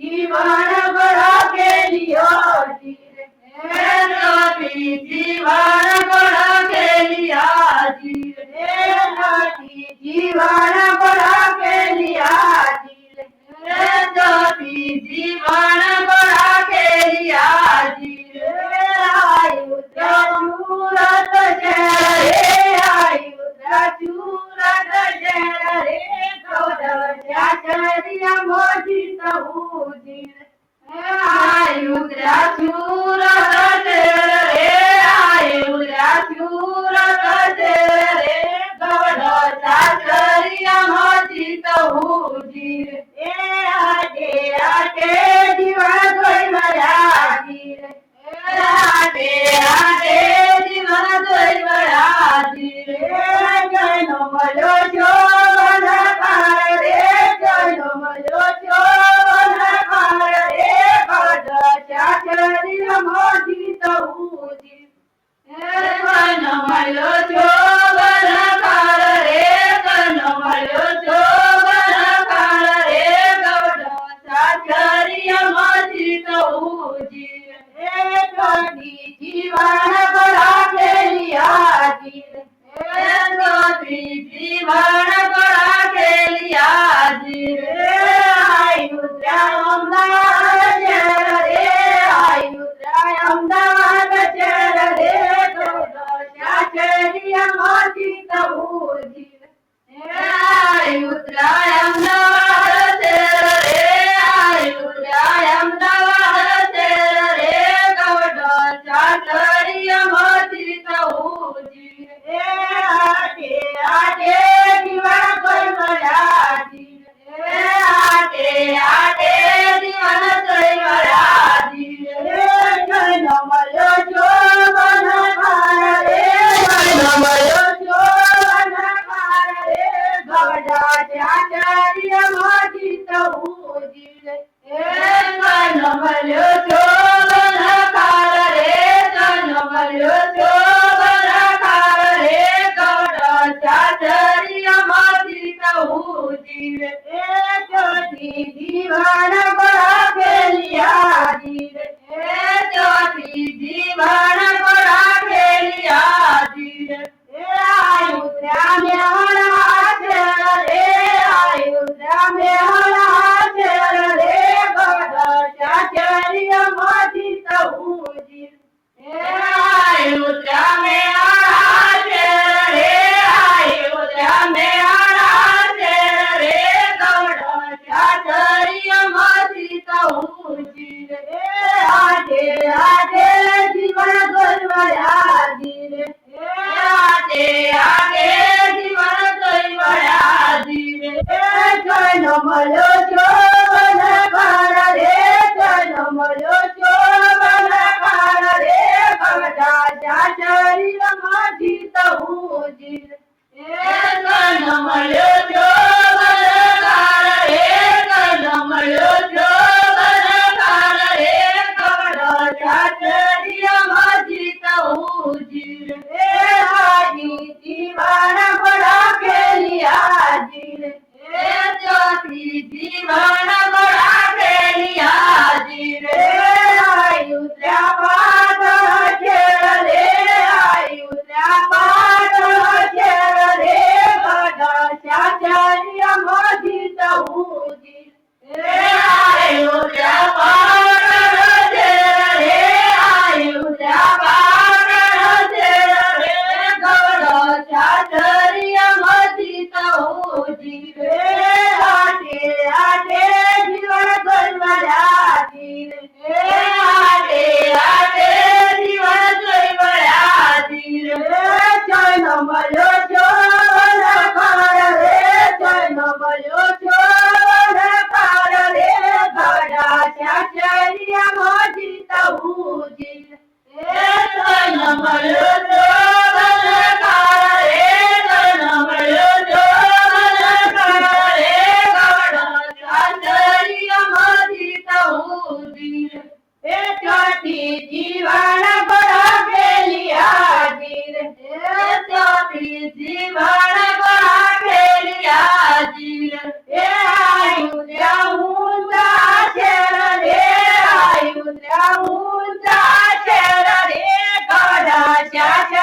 જીવન ગળા કે લિયો જીવન ગળા કે લિયા જીવન ગળા કે લિયા જીવન ગળા કે લિયા verdade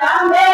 Amém.